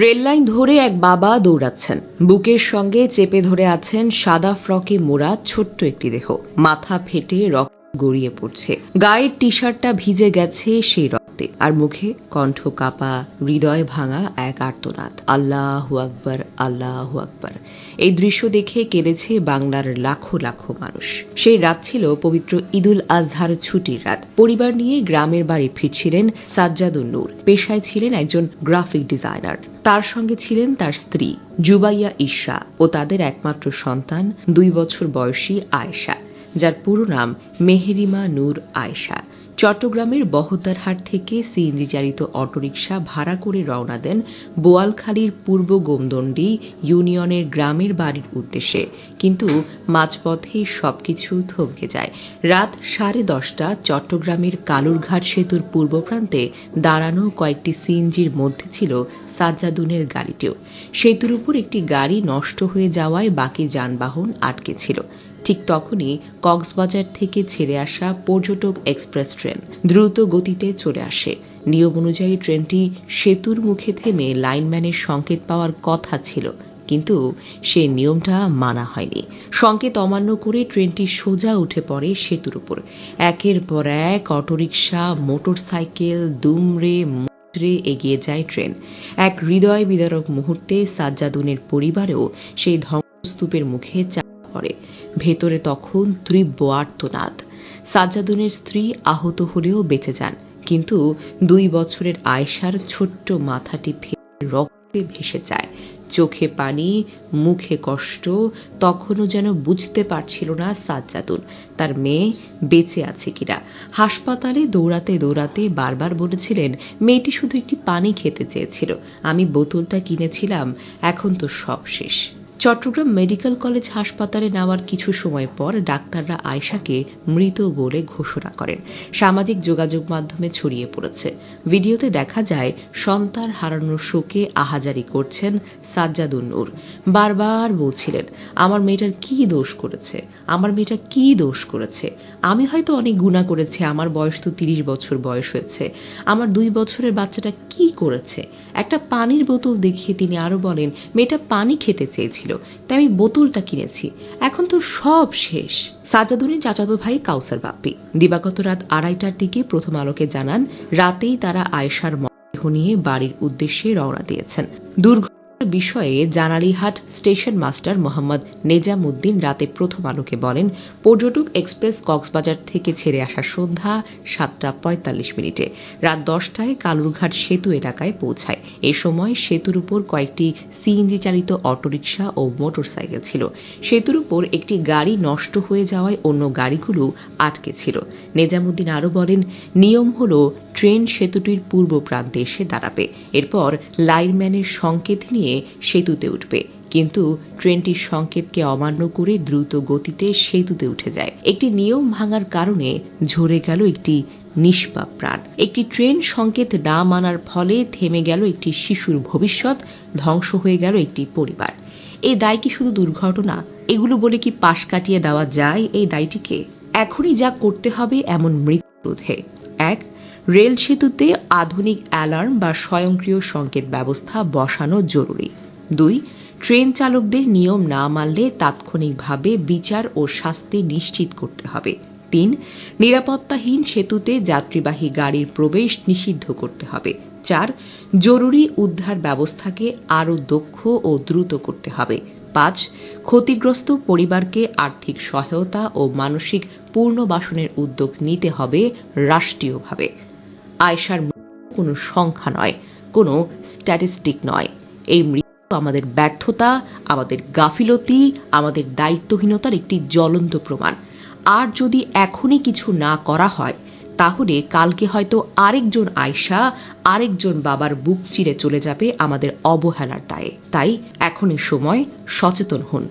Rail line ধরে এক বাবা দৌড়াচ্ছেন। বুকের সঙ্গে চেপে ধরে আছেন সাদা ফ্রকে মোড়া ছোট্ট একটি দেহ। মাথা ফেটে রক্ত গড়িয়ে পড়ছে। গায়ের টি শার্টটা ভিজে গেছে সেই রক্তে আর মুখে কণ্ঠ কাপা, হৃদয় ভাঙা এক আর্তনাদ। আল্লাহ আকবর আল্লাহ আকবর। এই দৃশ্য দেখে কেঁদেছে বাংলার লাখো লাখো মানুষ। সেই রাত ছিল পবিত্র ঈদুল আজহার ছুটির রাত। পরিবার নিয়ে গ্রামের বাড়ি ফিরছিলেন সাজ্জাদুল নূর। পেশায় ছিলেন একজন গ্রাফিক ডিজাইনার। তার সঙ্গে ছিলেন তার স্ত্রী জুবাইয়া ঈশা ও তাদের একমাত্র সন্তান দুই বছর বয়সী আয়েশা, যার পুরো নাম মেহেরিমা নূর আয়েশা। চট্টগ্রামের বহদ্দারহাট থেকে সিএনজি চালিত অটোরিকশা ভাড়া করে রওনা দেন বোয়ালখালীর পূর্ব গোমদণ্ডী ইউনিয়নের গ্রামের বাড়ির উদ্দেশ্যে। কিন্তু মাঝপথে সবকিছু থমকে যায়। রাত সাড়ে দশটা চট্টগ্রামের কালুরঘাট সেতুর পূর্ব প্রান্তে দাঁড়ানো কয়েকটি সিএনজির মধ্যে ছিল সাজ্জাদুনের গাড়িটিও। সেতুর উপর একটি গাড়ি নষ্ট হয়ে যাওয়ায় বাকি যানবাহন আটকে ছিল। ঠিক তখনই কক্সবাজার থেকে ছেড়ে আসা পর্যটক এক্সপ্রেস ট্রেন দ্রুত গতিতে চলে আসে। নিয়ম অনুযায়ী ট্রেনটি সেতুর মুখে থেমে লাইনম্যানের সংকেত পাওয়ার কথা ছিল, কিন্তু সে নিয়মটা মানা হয়নি। সংকেত অমান্য করে ট্রেনটি সোজা উঠে পড়ে সেতুর উপর। একের পর এক অটোরিকশা, মোটরসাইকেল, দুমড়ে, মুচড়ে এগিয়ে যায় ট্রেন। এক হৃদয় বিদারক মুহূর্তে সাজ্জাদুনের পরিবারেও সেই ধ্বংসস্তূপের মুখে পড়ে ভেতরে তখন তীব্র আর্তনাদ সাজ্জাদুনের স্ত্রী আহত হলেও বেঁচে যান, কিন্তু দুই বছরের আয়েশার ছোট্ট মাথাটি রক্তে ভেসে যায়। চোখে পানি, মুখে কষ্ট, তখনও যেন বুঝতে পারছিল না সাজ্জাদুন, তার মেয়ে বেঁচে আছে কিনা। হাসপাতালে দৌড়াতে দৌড়াতে বারবার বলেছিলেন, মেয়েটি শুধু একটি পানি খেতে চেয়েছিল, আমি বোতলটা কিনেছিলাম, এখন তো সব শেষ। চট্টগ্রাম মেডিকেল কলেজ হাসপাতালে নেওয়ার কিছু সময় পর ডাক্তাররা আয়শাকে মৃত বলে ঘোষণা করেন। সামাজিক যোগাযোগ মাধ্যমে ছড়িয়ে পড়েছে। ভিডিওতে দেখা যায়, সন্তান হারানোর শোকে আহাজারি করছেন সাজ্জাদুন নূর। বারবার বলছিলেন, আমার মেয়েটার কি দোষ করেছে? আমার মেয়েটা কি দোষ করেছে? আমি হয়তো অনেক গুণা করেছি, আমার বয়স তো তিরিশ বছর বয়স হয়েছে। আমার দুই বছরের বাচ্চাটা কি করেছে? একটা পানির বোতল দেখিয়ে তিনি আরও বলেন, মেয়েটা পানি খেতে চেয়েছিল। তাই আমি বোতলটা কিনেছি। এখন তো সব শেষ। সাজাদুনের চাচাতো ভাই কাউসার বাপ্পি। দিবাগত রাত আড়াইটার দিকে প্রথম আলোকে জানান, রাতেই তারা আয়েশার মরদেহ নিয়ে বাড়ির উদ্দেশ্যে রওনা দিয়েছেন। দুর্ঘটনার বিষয়ে জানালিহাট স্টেশন মাস্টার মোহাম্মদ নেজামুদ্দিন রাতে প্রথম আলোকে বলেন, পর্যটক এক্সপ্রেস কক্সবাজার থেকে ছেড়ে আসা সন্ধ্যা সাতটা পঁয়তাল্লিশ মিনিটে। রাত দশটায় কালুরঘাট সেতু এলাকায় পৌঁছায়। এ সময় সেতুর উপর কয়েকটি সিএনজি চালিত অটোরিকশা ও মোটরসাইকেল ছিল। সেতুর উপর একটি গাড়ি নষ্ট হয়ে যাওয়ায় অন্য গাড়িগুলো আটকে ছিল। নেজামুদ্দিন আরও বলেন, নিয়ম হলো ট্রেন সেতুটির পূর্ব প্রান্তে এসে দাঁড়াবে। এরপর লাইনম্যানের সংকেত নিয়ে সেতুতে উঠবে। কিন্তু ট্রেনটির সংকেতকে অমান্য করে দ্রুত গতিতে সেতুতে উঠে যায়। একটি নিয়ম ভাঙার কারণে ঝরে গেল একটি নিষ্পাপ প্রাণ। একটি ট্রেন সংকেত না মানার ফলে থেমে গেল একটি শিশুর ভবিষ্যৎ, ধ্বংস হয়ে গেল একটি পরিবার। এই দায় কি শুধু দুর্ঘটনা? এগুলো বলে কি পাশ কাটিয়ে দেওয়া যায় এই দায়টিকে? এখনই যা করতে হবে এমন মৃত্যু রোধে এক রেল সেতুতে আধুনিক অ্যালার্ম বা স্বয়ংক্রিয় সংকেত ব্যবস্থা বসানো জরুরি। দুই, ট্রেন চালকদের নিয়ম না মানলে তাৎক্ষণিকভাবে বিচার ও শাস্তি নিশ্চিত করতে হবে। তিন, নিরাপত্তাহীন সেতুতে যাত্রীবাহী গাড়ির প্রবেশ নিষিদ্ধ করতে হবে। চার, জরুরি উদ্ধার ব্যবস্থাকে আরও দক্ষ ও দ্রুত করতে হবে। পাঁচ, ক্ষতিগ্রস্ত পরিবারকে আর্থিক সহায়তা ও মানসিক পুনর্বাসনের উদ্যোগ নিতে হবে রাষ্ট্রীয়ভাবে। আয়সার কোনো সংখ্যা নয়, কোনো স্ট্যাটিস্টিক নয়। এই মৃত্যু আমাদের ব্যর্থতা, আমাদের গাফিলতি, আমাদের দায়িত্বহীনতার একটি জ্বলন্ত প্রমাণ। আর যদি এখনই কিছু না করা হয়, তাহলে কালকে হয়তো আরেকজন আয়সা আরেকজন বাবার বুক চিরে চলে যাবে আমাদের অবহেলার দায়ে। তাই এখনই সময় সচেতন হন।